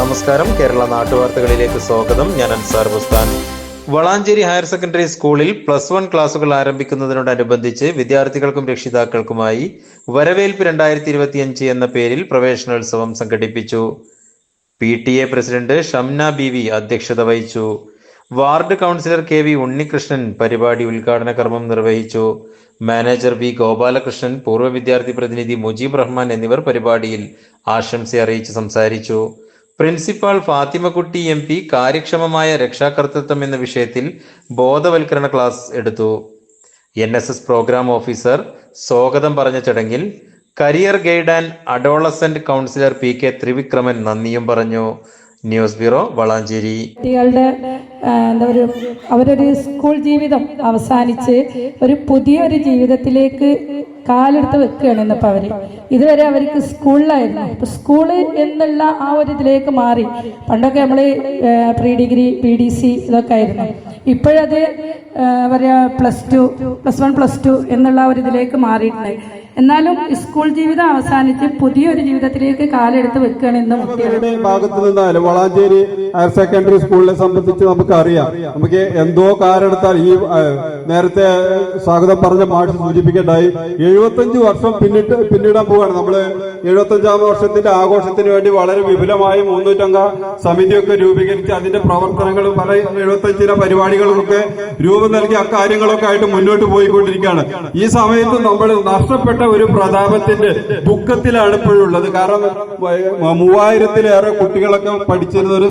നമസ്കാരം. കേരള നാട്ടുവാർത്തകളിലേക്ക് സ്വാഗതം. ഞാൻ അൻസാർ ബുസ്താൻ. വളാഞ്ചേരി ഹയർ സെക്കൻഡറി സ്കൂളിൽ പ്ലസ് വൺ ക്ലാസുകൾ ആരംഭിക്കുന്നതിനോടനുബന്ധിച്ച് വിദ്യാർത്ഥികൾക്കും രക്ഷിതാക്കൾക്കുമായി വരവേൽപ്പ് രണ്ടായിരത്തി ഇരുപത്തിയഞ്ച് എന്ന പേരിൽ പ്രവേശനോത്സവം സംഘടിപ്പിച്ചു. P T A president Shamna B V അധ്യക്ഷത വഹിച്ചു. Ward councillor K V Unnikrishnan പരിപാടി ഉദ്ഘാടന കർമ്മം നിർവഹിച്ചു. മാനേജർ വി ഗോപാലകൃഷ്ണൻ പൂർവ വിദ്യാർത്ഥി പ്രതിനിധി മുജീബ് റഹ്മാൻ എന്നിവർ പരിപാടിയിൽ ആശംസ അറിയിച്ച് സംസാരിച്ചു. പ്രിൻസിപ്പാൾ ഫാത്തിമക്കുട്ടി എം പി കാര്യക്ഷമമായ രക്ഷാകർത്തൃത്വം എന്ന വിഷയത്തിൽ ബോധവൽക്കരണ ക്ലാസ് എടുത്തു. N S S programme officer സ്വാഗതം പറഞ്ഞ ചടങ്ങിൽ career guide and adolescent counsellor P K Thrivikraman നന്ദിയും പറഞ്ഞു. News bureau Valanchery. കുട്ടികളുടെ എന്താ പറയുക അവരൊരു സ്കൂൾ ജീവിതം അവസാനിച്ച് ഒരു പുതിയൊരു ജീവിതത്തിലേക്ക് കാലെടുത്ത് വെക്കുകയാണ് ഇന്നിപ്പോൾ അവർ ഇതുവരെ അവർക്ക് സ്കൂളിലായിരുന്നു. ഇപ്പൊ സ്കൂൾ എന്നുള്ള ആ ഒരു ഇതിലേക്ക് മാറി. പണ്ടൊക്കെ നമ്മൾ pre degree P D C ഇതൊക്കെ ആയിരുന്നു. ഇപ്പോഴത് പറയുക പറയാ plus two plus one plus two എന്നുള്ള ഒരു ഇതിലേക്ക് മാറിയിട്ടുണ്ട്. എന്നാലും സ്കൂൾ ജീവിതം അവസാനിച്ച് പുതിയൊരു ജീവിതത്തിലേക്ക് കാലെടുത്ത് വെക്കുകയാണ് ഇന്ന് കുട്ടികൾ കുട്ടികളുടെ ഭാഗത്ത് നിന്നാലും വളാഞ്ചേരി ഹയർ സെക്കൻഡറി സ്കൂളിനെ സംബന്ധിച്ച് നമുക്കറിയാം. നമുക്ക് എന്തോ കാലെടുത്താൽ ഈ നേരത്തെ സ്വാഗതം പറഞ്ഞ മാഷ് സൂചിപ്പിക്കേണ്ടായി. എഴുപത്തഞ്ച് വർഷം പിന്നിട്ട് പിന്നിടാൻ പോവാണ് നമ്മൾ എഴുപത്തഞ്ചാം വർഷത്തിന്റെ ആഘോഷത്തിന് വേണ്ടി വളരെ വിപുലമായ മൂന്നൂറ്റംഗ സമിതിയൊക്കെ രൂപീകരിച്ച് അതിന്റെ പ്രവർത്തനങ്ങളും പല എഴുപത്തഞ്ചിന പരിപാടികളുമൊക്കെ രൂപം നൽകി അക്കാര്യങ്ങളൊക്കെ ആയിട്ട് മുന്നോട്ട് പോയിക്കൊണ്ടിരിക്കുകയാണ്. ഈ സമയത്ത് നമ്മൾ നഷ്ടപ്പെട്ട ഒരു പ്രതാപത്തിന്റെ ദുഃഖത്തിലാണ് ഇപ്പോഴുള്ളത്. കാരണം മൂവായിരത്തിലേറെ കുട്ടികളൊക്കെ പഠിച്ചിരുന്ന ഒരു